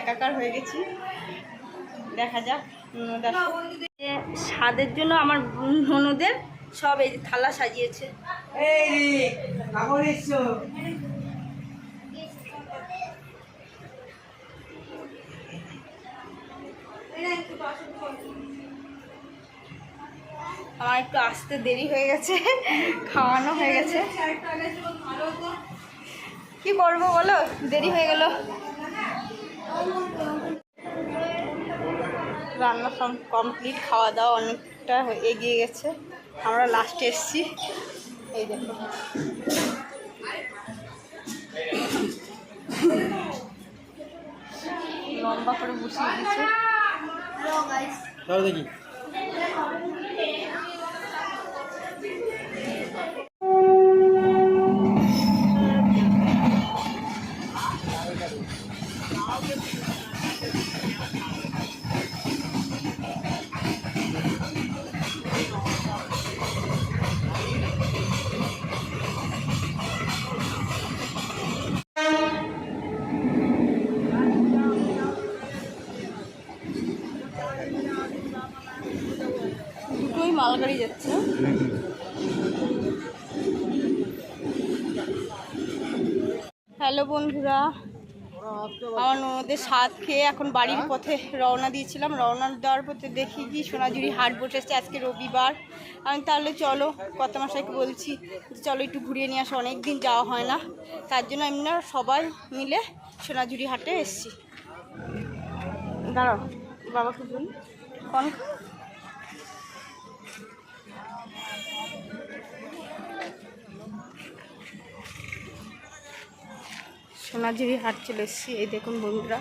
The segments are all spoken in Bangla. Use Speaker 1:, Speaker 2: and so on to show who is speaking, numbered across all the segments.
Speaker 1: একাকার হয়ে গেছি। দেখা যাক স্বাদের জন্য আমার ননদের সব এই থালা সাজিয়েছে। আমার একটু আসতে দেরি হয়ে গেছে খাওয়ানো হয়ে গেছে। কি করব বলো? দেরি হয়ে গেল। রান্না কমপ্লিট খাওয়া দাওয়া অনেকটা এগিয়ে গেছে। আমরা লাস্টে এসছি। এই দেখো। লম্বা করে বসিয়ে দিয়েছে।
Speaker 2: দেখি।
Speaker 1: যাচ্ছে। হ্যালো বন্ধুরা, আমার ননদের স্বাদ খেয়ে এখন বাড়ির পথে রওনা দিয়েছিলাম। রওনা দেওয়ার পথে দেখি কি সোনাঝুরি হাট বসে বসেছে আজকে রবিবার। আমি তাহলে চলো কত মাসাইকে বলছি, চলো একটু ঘুরিয়ে নিয়ে আসো অনেক দিন যাওয়া হয় না। তার জন্য আমরা সবাই মিলে সোনাঝুরি হাটে এসছি। দাঁড়াও, বাবাকে বলি। কন সোনাঝুরি হাট চলে এসেছি। এই দেখুন বন্ধুরা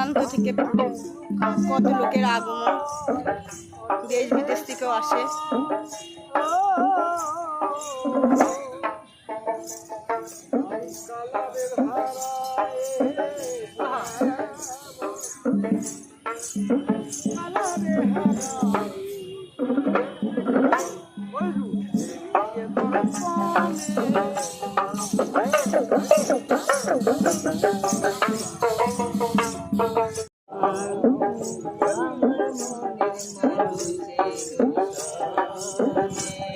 Speaker 1: দূরান্ত থেকে কত লোকের আগমন দেশ বিদেশ থেকেও আসে Thank you.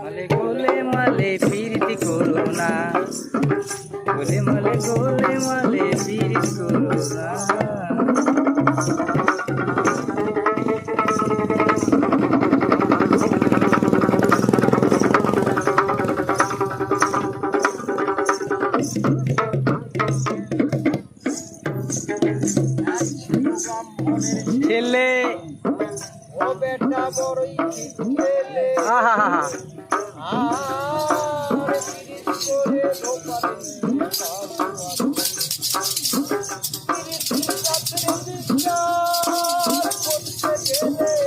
Speaker 3: মালে গোলে মালে প্রীতি করো না। গোলে মালে গোলে মালে প্রীতি করো না। আহা হা হা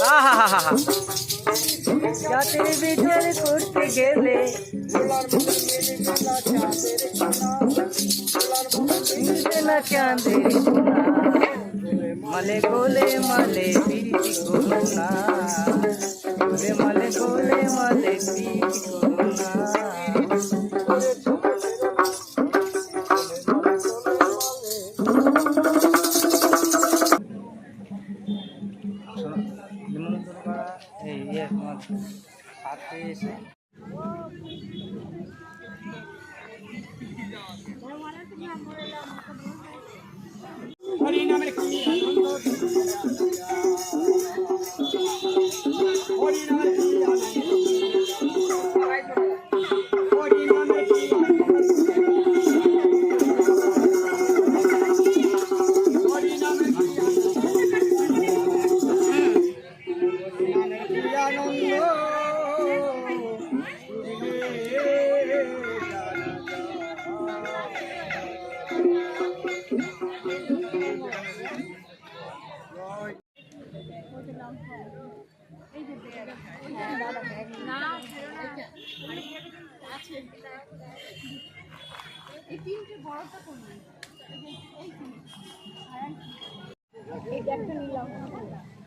Speaker 3: আহা হা হা হা জাতির বিচার করতে গেলে মিলবে না চাঁদের মালে গোলে মালে প্রীতি গোলে মালে গোলে মালে প্রীতি করো না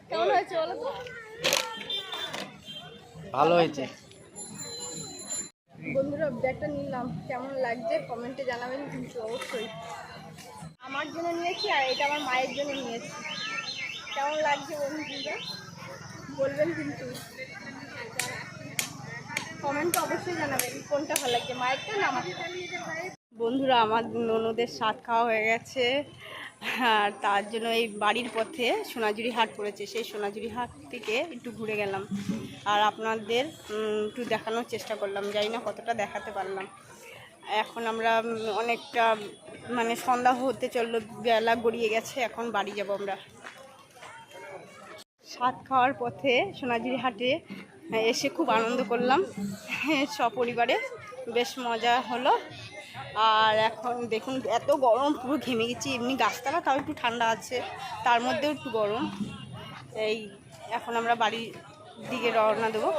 Speaker 1: কেমন হয়েছে বলো তো
Speaker 3: ভালো হয়েছে।
Speaker 1: বন্ধুরা ব্যাগটা নিলাম। কেমন লাগছে কমেন্টে জানাবেন কিন্তু অবশ্যই। আমার জন্য নিয়েছি আর এটা আমার মায়ের জন্য নিয়েছি। কেমন লাগছে বন্ধুরা? বলবেন কিন্তু। কমেন্টে অবশ্যই জানাবেন কোনটা ভালো লাগছে মায়েরটা না আমার বন্ধুরা আমার ননদের স্বাদ খাওয়া হয়ে গেছে। আর তার জন্য এই বাড়ির পথে সোনাঝুরি হাট পড়েছে। সেই সোনাঝুরি হাট থেকে একটু ঘুরে গেলাম। আর আপনাদের একটু দেখানোর চেষ্টা করলাম। জানি না কতটা দেখাতে পারলাম। এখন আমরা অনেকটা মানে সন্ধ্যা হতে চলল, বেলা গড়িয়ে গেছে। এখন বাড়ি যাব আমরা। স্বাদ খাওয়ার পথে সোনাঝুরি হাটে এসে খুব আনন্দ করলাম। সপরিবারে বেশ মজা হলো। আর এখন দেখুন, এত গরম, পুরো ঘেমে গেছি। এমনি গাছতলা, তাও একটু ঠান্ডা আছে। তার মধ্যেও একটু গরম। এই, এখন আমরা বাড়ির দিকে রওনা দেবো।